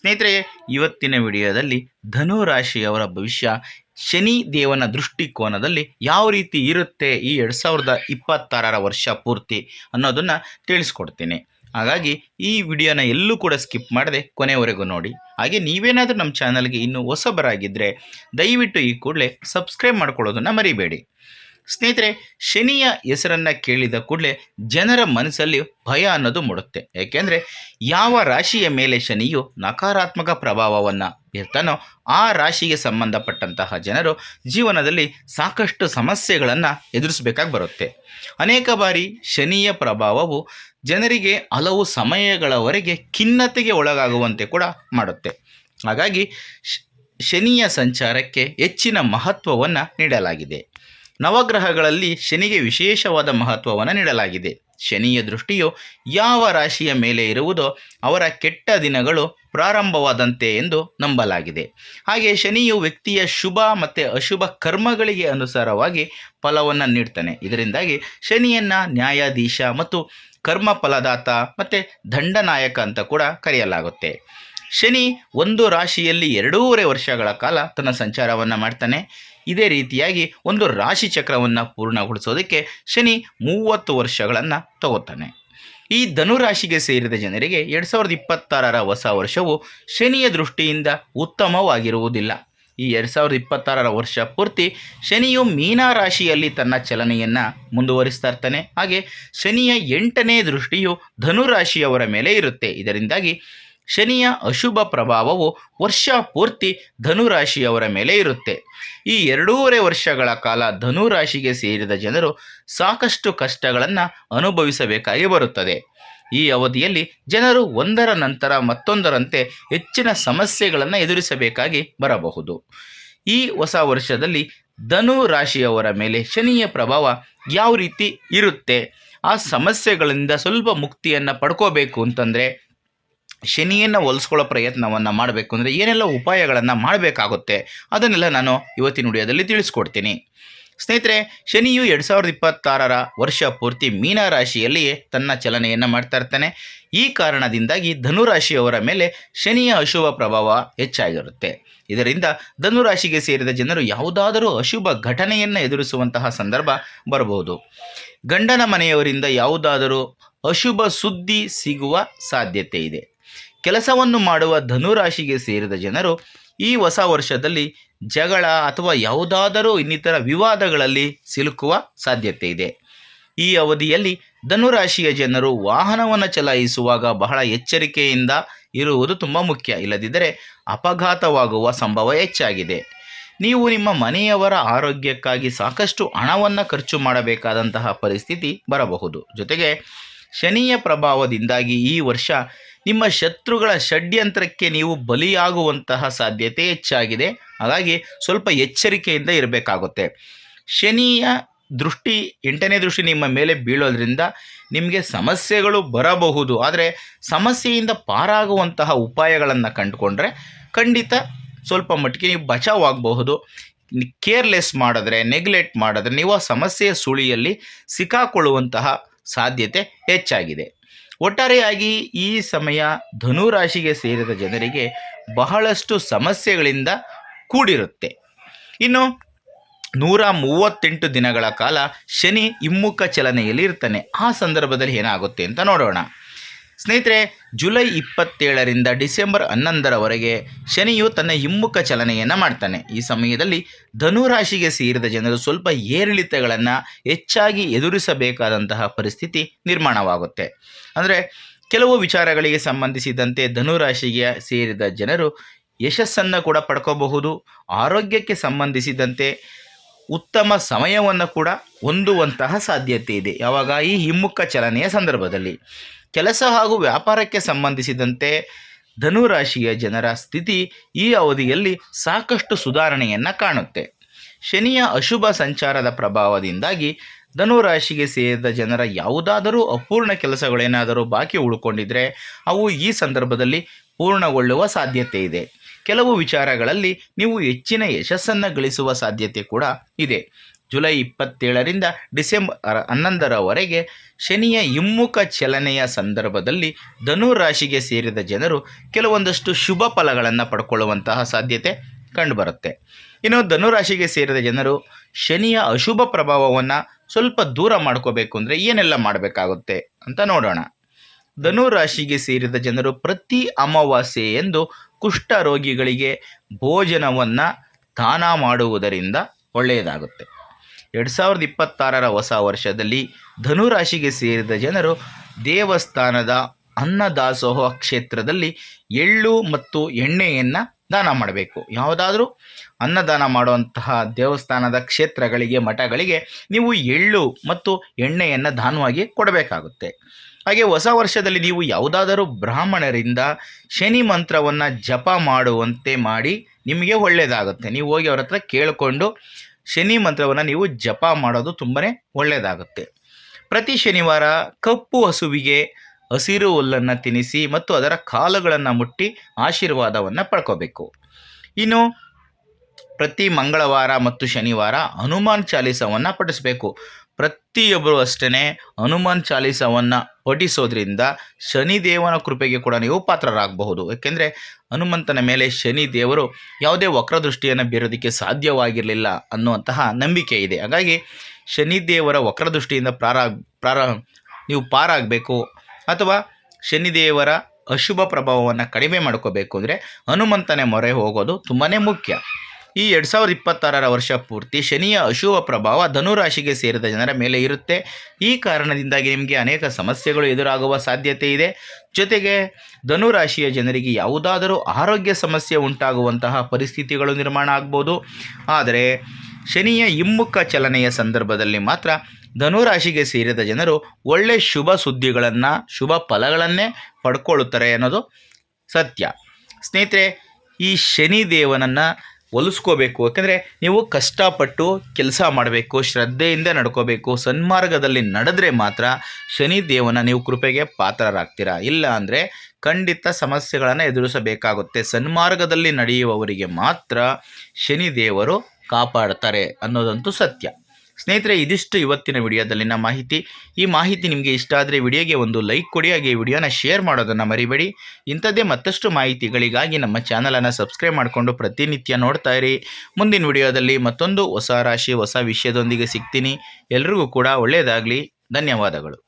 ಸ್ನೇಹಿತರೆ, ಇವತ್ತಿನ ವಿಡಿಯೋದಲ್ಲಿ ಧನು ರಾಶಿಯವರ ಭವಿಷ್ಯ, ಶನಿ ದೇವನ ದೃಷ್ಟಿಕೋನದಲ್ಲಿ ಯಾವ ರೀತಿ ಇರುತ್ತೆ ಈ ಎರಡು ಸಾವಿರದ ಇಪ್ಪತ್ತಾರರ ವರ್ಷ ಪೂರ್ತಿ ಅನ್ನೋದನ್ನು ತಿಳಿಸ್ಕೊಡ್ತೀನಿ. ಹಾಗಾಗಿ ಈ ವಿಡಿಯೋನ ಎಲ್ಲೂ ಕೂಡ ಸ್ಕಿಪ್ ಮಾಡದೆ ಕೊನೆವರೆಗೂ ನೋಡಿ. ಹಾಗೆ ನೀವೇನಾದರೂ ನಮ್ಮ ಚಾನಲ್ಗೆ ಇನ್ನೂ ಹೊಸಬರಾಗಿದ್ದರೆ ದಯವಿಟ್ಟು ಈ ಕೂಡಲೇ ಸಬ್ಸ್ಕ್ರೈಬ್ ಮಾಡ್ಕೊಳ್ಳೋದನ್ನು ಮರಿಬೇಡಿ. ಸ್ನೇಹಿತರೆ, ಶನಿಯ ಹೆಸರನ್ನು ಕೇಳಿದ ಕೂಡಲೇ ಜನರ ಮನಸ್ಸಲ್ಲಿ ಭಯ ಅನ್ನೋದು ಮೂಡುತ್ತೆ. ಯಾಕೆಂದರೆ, ಯಾವ ರಾಶಿಯ ಮೇಲೆ ಶನಿಯು ನಕಾರಾತ್ಮಕ ಪ್ರಭಾವವನ್ನು ಬೀರ್ತಾನೋ, ಆ ರಾಶಿಗೆ ಸಂಬಂಧಪಟ್ಟಂತಹ ಜನರು ಜೀವನದಲ್ಲಿ ಸಾಕಷ್ಟು ಸಮಸ್ಯೆಗಳನ್ನು ಎದುರಿಸಬೇಕಾಗಿ ಬರುತ್ತೆ. ಅನೇಕ ಬಾರಿ ಶನಿಯ ಪ್ರಭಾವವು ಜನರಿಗೆ ಹಲವು ಸಮಯಗಳವರೆಗೆ ಖಿನ್ನತೆಗೆ ಒಳಗಾಗುವಂತೆ ಕೂಡ ಮಾಡುತ್ತೆ. ಹಾಗಾಗಿ ಶನಿಯ ಸಂಚಾರಕ್ಕೆ ಹೆಚ್ಚಿನ ಮಹತ್ವವನ್ನು ನೀಡಲಾಗಿದೆ. ನವಗ್ರಹಗಳಲ್ಲಿ ಶನಿಗೆ ವಿಶೇಷವಾದ ಮಹತ್ವವನ್ನು ನೀಡಲಾಗಿದೆ. ಶನಿಯ ದೃಷ್ಟಿಯು ಯಾವ ರಾಶಿಯ ಮೇಲೆ ಇರುವುದೋ ಅವರ ಕೆಟ್ಟ ದಿನಗಳು ಪ್ರಾರಂಭವಾದಂತೆ ಎಂದು ನಂಬಲಾಗಿದೆ. ಹಾಗೆ ಶನಿಯು ವ್ಯಕ್ತಿಯ ಶುಭ ಮತ್ತು ಅಶುಭ ಕರ್ಮಗಳಿಗೆ ಅನುಸಾರವಾಗಿ ಫಲವನ್ನು ನೀಡ್ತಾನೆ. ಇದರಿಂದಾಗಿ ಶನಿಯನ್ನು ನ್ಯಾಯಾಧೀಶ ಮತ್ತು ಕರ್ಮ ಫಲದಾತ ಮತ್ತು ದಂಡನಾಯಕ ಅಂತ ಕೂಡ ಕರೆಯಲಾಗುತ್ತೆ. ಶನಿ ಒಂದು ರಾಶಿಯಲ್ಲಿ ಎರಡೂವರೆ ವರ್ಷಗಳ ಕಾಲ ತನ್ನ ಸಂಚಾರವನ್ನು ಮಾಡ್ತಾನೆ. ಇದೇ ರೀತಿಯಾಗಿ ಒಂದು ರಾಶಿ ಚಕ್ರವನ್ನು ಪೂರ್ಣಗೊಳಿಸೋದಕ್ಕೆ ಶನಿ ಮೂವತ್ತು ವರ್ಷಗಳನ್ನು ತಗೋತಾನೆ. ಈ ಧನುರಾಶಿಗೆ ಸೇರಿದ ಜನರಿಗೆ ಎರಡು ಸಾವಿರದ ಇಪ್ಪತ್ತಾರರ ಹೊಸ ವರ್ಷವು ಶನಿಯ ದೃಷ್ಟಿಯಿಂದ ಉತ್ತಮವಾಗಿರುವುದಿಲ್ಲ. ಈ ಎರಡು ಸಾವಿರದ ಇಪ್ಪತ್ತಾರರ ವರ್ಷ ಪೂರ್ತಿ ಶನಿಯು ಮೀನ ರಾಶಿಯಲ್ಲಿ ತನ್ನ ಚಲನೆಯನ್ನು ಮುಂದುವರಿಸ್ತಾ ಇರ್ತಾನೆ. ಹಾಗೆ ಶನಿಯ ಎಂಟನೇ ದೃಷ್ಟಿಯು ಧನುರಾಶಿಯವರ ಮೇಲೆ ಇರುತ್ತೆ. ಇದರಿಂದಾಗಿ ಶನಿಯ ಅಶುಭ ಪ್ರಭಾವವು ವರ್ಷ ಪೂರ್ತಿ ಧನುರಾಶಿಯವರ ಮೇಲೆ ಇರುತ್ತೆ. ಈ ಎರಡೂವರೆ ವರ್ಷಗಳ ಕಾಲ ಧನುರಾಶಿಗೆ ಸೇರಿದ ಜನರು ಸಾಕಷ್ಟು ಕಷ್ಟಗಳನ್ನು ಅನುಭವಿಸಬೇಕಾಗಿ ಬರುತ್ತದೆ. ಈ ಅವಧಿಯಲ್ಲಿ ಜನರು ಒಂದರ ನಂತರ ಮತ್ತೊಂದರಂತೆ ಹೆಚ್ಚಿನ ಸಮಸ್ಯೆಗಳನ್ನು ಎದುರಿಸಬೇಕಾಗಿ ಬರಬಹುದು. ಈ ಹೊಸ ವರ್ಷದಲ್ಲಿ ಧನು ರಾಶಿಯವರ ಮೇಲೆ ಶನಿಯ ಪ್ರಭಾವ ಯಾವ ರೀತಿ ಇರುತ್ತೆ? ಆ ಸಮಸ್ಯೆಗಳಿಂದ ಸ್ವಲ್ಪ ಮುಕ್ತಿಯನ್ನು ಪಡ್ಕೋಬೇಕು ಅಂತಂದರೆ ಶನಿಯನ್ನು ಹೊಲಿಸ್ಕೊಳ್ಳೋ ಪ್ರಯತ್ನವನ್ನು ಮಾಡಬೇಕು ಅಂದರೆ ಏನೆಲ್ಲ ಉಪಾಯಗಳನ್ನು ಮಾಡಬೇಕಾಗುತ್ತೆ, ಅದನ್ನೆಲ್ಲ ನಾನು ಇವತ್ತಿನ ವಿಡಿಯೋದಲ್ಲಿ ತಿಳಿಸ್ಕೊಡ್ತೀನಿ. ಸ್ನೇಹಿತರೆ, ಶನಿಯು ಎರಡು ಸಾವಿರದ ಇಪ್ಪತ್ತಾರರ ವರ್ಷ ಪೂರ್ತಿ ಮೀನ ರಾಶಿಯಲ್ಲಿಯೇ ತನ್ನ ಚಲನೆಯನ್ನು ಮಾಡ್ತಾ ಇರ್ತಾನೆ. ಈ ಕಾರಣದಿಂದಾಗಿ ಧನುರಾಶಿಯವರ ಮೇಲೆ ಶನಿಯ ಅಶುಭ ಪ್ರಭಾವ ಹೆಚ್ಚಾಗಿರುತ್ತೆ. ಇದರಿಂದ ಧನುರಾಶಿಗೆ ಸೇರಿದ ಜನರು ಯಾವುದಾದರೂ ಅಶುಭ ಘಟನೆಯನ್ನು ಎದುರಿಸುವಂತಹ ಸಂದರ್ಭ ಬರಬಹುದು. ಗಂಡನ ಮನೆಯವರಿಂದ ಯಾವುದಾದರೂ ಅಶುಭ ಸುದ್ದಿ ಸಿಗುವ ಸಾಧ್ಯತೆ ಇದೆ. ಕೆಲಸವನ್ನು ಮಾಡುವ ಧನುರಾಶಿಗೆ ಸೇರಿದ ಜನರು ಈ ಹೊಸ ವರ್ಷದಲ್ಲಿ ಜಗಳ ಅಥವಾ ಯಾವುದಾದರೂ ಇನ್ನಿತರ ವಿವಾದಗಳಲ್ಲಿ ಸಿಲುಕುವ ಸಾಧ್ಯತೆ ಇದೆ. ಈ ಅವಧಿಯಲ್ಲಿ ಧನುರಾಶಿಯ ಜನರು ವಾಹನವನ್ನು ಚಲಾಯಿಸುವಾಗ ಬಹಳ ಎಚ್ಚರಿಕೆಯಿಂದ ಇರುವುದು ತುಂಬ ಮುಖ್ಯ. ಇಲ್ಲದಿದ್ದರೆ ಅಪಘಾತವಾಗುವ ಸಂಭವ ಹೆಚ್ಚಾಗಿದೆ. ನೀವು ನಿಮ್ಮ ಮನೆಯವರ ಆರೋಗ್ಯಕ್ಕಾಗಿ ಸಾಕಷ್ಟು ಹಣವನ್ನು ಖರ್ಚು ಮಾಡಬೇಕಾದಂತಹ ಪರಿಸ್ಥಿತಿ ಬರಬಹುದು. ಜೊತೆಗೆ ಶನಿಯ ಪ್ರಭಾವದಿಂದಾಗಿ ಈ ವರ್ಷ ನಿಮ್ಮ ಶತ್ರುಗಳ ಷಡ್ಯಂತ್ರಕ್ಕೆ ನೀವು ಬಲಿಯಾಗುವಂತಹ ಸಾಧ್ಯತೆ ಹೆಚ್ಚಾಗಿದೆ. ಹಾಗಾಗಿ ಸ್ವಲ್ಪ ಎಚ್ಚರಿಕೆಯಿಂದ ಇರಬೇಕಾಗುತ್ತೆ. ಶನಿಯ ದೃಷ್ಟಿ, ಎಂಟನೇ ದೃಷ್ಟಿ ನಿಮ್ಮ ಮೇಲೆ ಬೀಳೋದ್ರಿಂದ ನಿಮಗೆ ಸಮಸ್ಯೆಗಳು ಬರಬಹುದು. ಆದರೆ ಸಮಸ್ಯೆಯಿಂದ ಪಾರಾಗುವಂತಹ ಉಪಾಯಗಳನ್ನು ಕಂಡುಕೊಂಡ್ರೆ ಖಂಡಿತ ಸ್ವಲ್ಪ ಮಟ್ಟಿಗೆ ನೀವು ಬಚಾವಾಗಬಹುದು. ಕೇರ್ಲೆಸ್ ಮಾಡಿದ್ರೆ, ನೆಗ್ಲೆಕ್ಟ್ ಮಾಡಿದ್ರೆ ನೀವು ಆ ಸಮಸ್ಯೆಯ ಸುಳಿಯಲ್ಲಿ ಸಿಕ್ಕಾಕೊಳ್ಳುವಂತಹ ಸಾಧ್ಯತೆ ಹೆಚ್ಚಾಗಿದೆ. ಒಟ್ಟಾರೆಯಾಗಿ ಈ ಸಮಯ ಧನುರಾಶಿಗೆ ಸೇರಿದ ಜನರಿಗೆ ಬಹಳಷ್ಟು ಸಮಸ್ಯೆಗಳಿಂದ ಕೂಡಿರುತ್ತೆ. ಇನ್ನು ನೂರ ಮೂವತ್ತೆಂಟು ದಿನಗಳ ಕಾಲ ಶನಿ ಹಿಮ್ಮುಖ ಚಲನೆಯಲ್ಲಿ ಇರ್ತಾನೆ. ಆ ಸಂದರ್ಭದಲ್ಲಿ ಏನಾಗುತ್ತೆ ಅಂತ ನೋಡೋಣ. ಸ್ನೇಹಿತರೆ, ಜುಲೈ ಇಪ್ಪತ್ತೇಳರಿಂದ ಡಿಸೆಂಬರ್ ಹನ್ನೊಂದರವರೆಗೆ ಶನಿಯು ತನ್ನ ಹಿಮ್ಮುಖ ಚಲನೆಯನ್ನು ಮಾಡ್ತಾನೆ. ಈ ಸಮಯದಲ್ಲಿ ಧನುರಾಶಿಗೆ ಸೇರಿದ ಜನರು ಸ್ವಲ್ಪ ಏರಿಳಿತಗಳನ್ನು ಹೆಚ್ಚಾಗಿ ಎದುರಿಸಬೇಕಾದಂತಹ ಪರಿಸ್ಥಿತಿ ನಿರ್ಮಾಣವಾಗುತ್ತೆ. ಅಂದರೆ, ಕೆಲವು ವಿಚಾರಗಳಿಗೆ ಸಂಬಂಧಿಸಿದಂತೆ ಧನುರಾಶಿಗೆ ಸೇರಿದ ಜನರು ಯಶಸ್ಸನ್ನು ಕೂಡ ಪಡ್ಕೋಬಹುದು, ಆರೋಗ್ಯಕ್ಕೆ ಸಂಬಂಧಿಸಿದಂತೆ ಉತ್ತಮ ಸಮಯವನ್ನು ಕೂಡ ಹೊಂದುವಂತಹ ಸಾಧ್ಯತೆ ಇದೆ. ಯಾವಾಗ? ಈ ಹಿಮ್ಮುಖ ಚಲನೆಯ ಸಂದರ್ಭದಲ್ಲಿ. ಕೆಲಸ ಹಾಗೂ ವ್ಯಾಪಾರಕ್ಕೆ ಸಂಬಂಧಿಸಿದಂತೆ ಧನುರಾಶಿಯ ಜನರ ಸ್ಥಿತಿ ಈ ಅವಧಿಯಲ್ಲಿ ಸಾಕಷ್ಟು ಸುಧಾರಣೆಯನ್ನು ಕಾಣುತ್ತೆ. ಶನಿಯ ಅಶುಭ ಸಂಚಾರದ ಪ್ರಭಾವದಿಂದಾಗಿ ಧನುರಾಶಿಗೆ ಸೇರಿದ ಜನರ ಯಾವುದಾದರೂ ಅಪೂರ್ಣ ಕೆಲಸಗಳೇನಾದರೂ ಬಾಕಿ ಉಳ್ಕೊಂಡಿದ್ರೆ ಅವು ಈ ಸಂದರ್ಭದಲ್ಲಿ ಪೂರ್ಣಗೊಳ್ಳುವ ಸಾಧ್ಯತೆ ಇದೆ. ಕೆಲವು ವಿಚಾರಗಳಲ್ಲಿ ನೀವು ಹೆಚ್ಚಿನ ಯಶಸ್ಸನ್ನು ಗಳಿಸುವ ಸಾಧ್ಯತೆ ಕೂಡ ಇದೆ. ಜುಲೈ ಇಪ್ಪತ್ತೇಳರಿಂದ ಡಿಸೆಂಬರ್ ಹನ್ನೊಂದರವರೆಗೆ ಶನಿಯ ಹಿಮ್ಮುಖ ಚಲನೆಯ ಸಂದರ್ಭದಲ್ಲಿ ಧನು ರಾಶಿಗೆ ಸೇರಿದ ಜನರು ಕೆಲವೊಂದಷ್ಟು ಶುಭ ಫಲಗಳನ್ನು ಪಡ್ಕೊಳ್ಳುವಂತಹ ಸಾಧ್ಯತೆ ಕಂಡುಬರುತ್ತೆ. ಇನ್ನು ಧನುರಾಶಿಗೆ ಸೇರಿದ ಜನರು ಶನಿಯ ಅಶುಭ ಪ್ರಭಾವವನ್ನು ಸ್ವಲ್ಪ ದೂರ ಮಾಡ್ಕೋಬೇಕು ಅಂದರೆ ಏನೆಲ್ಲ ಮಾಡಬೇಕಾಗುತ್ತೆ ಅಂತ ನೋಡೋಣ. ಧನು ರಾಶಿಗೆ ಸೇರಿದ ಜನರು ಪ್ರತಿ ಅಮಾವಾಸ್ಯೆ ಎಂದು ಕುಷ್ಠರೋಗಿಗಳಿಗೆ ಭೋಜನವನ್ನು ದಾನ ಮಾಡುವುದರಿಂದ ಒಳ್ಳೆಯದಾಗುತ್ತೆ. ಎರಡು ಸಾವಿರದ ಇಪ್ಪತ್ತಾರರ ಹೊಸ ವರ್ಷದಲ್ಲಿ ಧನುರಾಶಿಗೆ ಸೇರಿದ ಜನರು ದೇವಸ್ಥಾನದ ಅನ್ನದಾಸೋಹ ಕ್ಷೇತ್ರದಲ್ಲಿ ಎಳ್ಳು ಮತ್ತು ಎಣ್ಣೆಯನ್ನು ದಾನ ಮಾಡಬೇಕು. ಯಾವುದಾದ್ರೂ ಅನ್ನದಾನ ಮಾಡುವಂತಹ ದೇವಸ್ಥಾನದ ಕ್ಷೇತ್ರಗಳಿಗೆ, ಮಠಗಳಿಗೆ ನೀವು ಎಳ್ಳು ಮತ್ತು ಎಣ್ಣೆಯನ್ನು ದಾನವಾಗಿ ಕೊಡಬೇಕಾಗುತ್ತೆ. ಹಾಗೆ ಹೊಸ ವರ್ಷದಲ್ಲಿ ನೀವು ಯಾವುದಾದರೂ ಬ್ರಾಹ್ಮಣರಿಂದ ಶನಿ ಮಂತ್ರವನ್ನು ಜಪ ಮಾಡುವಂತೆ ಮಾಡಿ ನಿಮಗೆ ಒಳ್ಳೆಯದಾಗುತ್ತೆ ನೀವು ಹೋಗಿ ಅವ್ರ ಹತ್ರ ಕೇಳಿಕೊಂಡು ಶನಿ ಮಂತ್ರವನ್ನು ನೀವು ಜಪ ಮಾಡೋದು ತುಂಬಾ ಒಳ್ಳೆಯದಾಗುತ್ತೆ ಪ್ರತಿ ಶನಿವಾರ ಕಪ್ಪು ಹಸುವಿಗೆ ಹಸಿರು ಹುಲ್ಲನ್ನು ತಿನ್ನಿಸಿ ಮತ್ತು ಅದರ ಕಾಲುಗಳನ್ನು ಮುಟ್ಟಿ ಆಶೀರ್ವಾದವನ್ನು ಪಡ್ಕೋಬೇಕು. ಇನ್ನು ಪ್ರತಿ ಮಂಗಳವಾರ ಮತ್ತು ಶನಿವಾರ ಹನುಮಾನ್ ಚಾಲೀಸವನ್ನು ಪಠಿಸಬೇಕು. ಪ್ರತಿಯೊಬ್ಬರು ಅಷ್ಟೇ ಹನುಮಾನ್ ಚಾಲೀಸವನ್ನು ಪಠಿಸೋದ್ರಿಂದ ಶನಿದೇವನ ಕೃಪೆಗೆ ಕೂಡ ನೀವು ಪಾತ್ರರಾಗಬಹುದು. ಏಕೆಂದರೆ ಹನುಮಂತನ ಮೇಲೆ ಶನಿ ದೇವರು ಯಾವುದೇ ವಕ್ರದೃಷ್ಟಿಯನ್ನು ಬೀರೋದಕ್ಕೆ ಸಾಧ್ಯವಾಗಿರಲಿಲ್ಲ ಅನ್ನುವಂತಹ ನಂಬಿಕೆ ಇದೆ. ಹಾಗಾಗಿ ಶನಿದೇವರ ವಕ್ರದೃಷ್ಟಿಯಿಂದ ಪ್ರಾರ ಪ್ರಾರ, ನೀವು ಪಾರಾಗಬೇಕು ಅಥವಾ ಶನಿದೇವರ ಅಶುಭ ಪ್ರಭಾವವನ್ನು ಕಡಿಮೆ ಮಾಡ್ಕೋಬೇಕು ಅಂದರೆ ಹನುಮಂತನೇ ಮೊರೆ ಹೋಗೋದು ತುಂಬಾ ಮುಖ್ಯ. ಈ ಎರಡು ಸಾವಿರದ ಇಪ್ಪತ್ತಾರರ ವರ್ಷ ಪೂರ್ತಿ ಶನಿಯ ಅಶುಭ ಪ್ರಭಾವ ಧನುರಾಶಿಗೆ ಸೇರಿದ ಜನರ ಮೇಲೆ ಇರುತ್ತೆ. ಈ ಕಾರಣದಿಂದಾಗಿ ನಿಮಗೆ ಅನೇಕ ಸಮಸ್ಯೆಗಳು ಎದುರಾಗುವ ಸಾಧ್ಯತೆ ಇದೆ. ಜೊತೆಗೆ ಧನುರಾಶಿಯ ಜನರಿಗೆ ಯಾವುದಾದರೂ ಆರೋಗ್ಯ ಸಮಸ್ಯೆ ಉಂಟಾಗುವಂತಹ ಪರಿಸ್ಥಿತಿಗಳು ನಿರ್ಮಾಣ ಆಗ್ಬೋದು. ಆದರೆ ಶನಿಯ ಹಿಮ್ಮುಖ ಚಲನೆಯ ಸಂದರ್ಭದಲ್ಲಿ ಮಾತ್ರ ಧನುರಾಶಿಗೆ ಸೇರಿದ ಜನರು ಒಳ್ಳೆ ಶುಭ ಸುದ್ದಿಗಳನ್ನು, ಶುಭ ಫಲಗಳನ್ನೇ ಪಡ್ಕೊಳ್ಳುತ್ತಾರೆ ಅನ್ನೋದು ಸತ್ಯ. ಸ್ನೇಹಿತರೆ, ಈ ಶನಿ ದೇವನನ್ನು ಒಲಿಸ್ಕೋಬೇಕು. ಯಾಕಂದರೆ ನೀವು ಕಷ್ಟಪಟ್ಟು ಕೆಲಸ ಮಾಡಬೇಕು, ಶ್ರದ್ಧೆಯಿಂದ ನಡ್ಕೋಬೇಕು, ಸನ್ಮಾರ್ಗದಲ್ಲಿ ನಡೆದ್ರೆ ಮಾತ್ರ ಶನಿ ದೇವನ ನೀವು ಕೃಪೆಗೆ ಪಾತ್ರರಾಗ್ತೀರಾ. ಇಲ್ಲ ಅಂದರೆ ಖಂಡಿತ ಸಮಸ್ಯೆಗಳನ್ನು ಎದುರಿಸಬೇಕಾಗುತ್ತೆ. ಸನ್ಮಾರ್ಗದಲ್ಲಿ ನಡೆಯುವವರಿಗೆ ಮಾತ್ರ ಶನಿ ದೇವರು ಕಾಪಾಡ್ತಾರೆ ಅನ್ನೋದಂತೂ ಸತ್ಯ. ಸ್ನೇಹಿತರೆ, ಇದಿಷ್ಟು ಇವತ್ತಿನ ವಿಡಿಯೋದಲ್ಲಿನ ಮಾಹಿತಿ. ಈ ಮಾಹಿತಿ ನಿಮಗೆ ಇಷ್ಟ ಆದರೆ ವಿಡಿಯೋಗೆ ಒಂದು ಲೈಕ್ ಕೊಡಿ, ಹಾಗೆ ವಿಡಿಯೋನ ಶೇರ್ ಮಾಡೋದನ್ನು ಮರಿಬೇಡಿ. ಇಂಥದ್ದೇ ಮತ್ತಷ್ಟು ಮಾಹಿತಿಗಳಿಗಾಗಿ ನಮ್ಮ ಚಾನಲನ್ನು ಸಬ್ಸ್ಕ್ರೈಬ್ ಮಾಡಿಕೊಂಡು ಪ್ರತಿನಿತ್ಯ ನೋಡ್ತಾ ಇರಿ. ಮುಂದಿನ ವಿಡಿಯೋದಲ್ಲಿ ಮತ್ತೊಂದು ಹೊಸ ರಾಶಿ, ಹೊಸ ವಿಷಯದೊಂದಿಗೆ ಸಿಗ್ತೀನಿ. ಎಲ್ರಿಗೂ ಕೂಡ ಒಳ್ಳೆಯದಾಗಲಿ ಧನ್ಯವಾದಗಳು.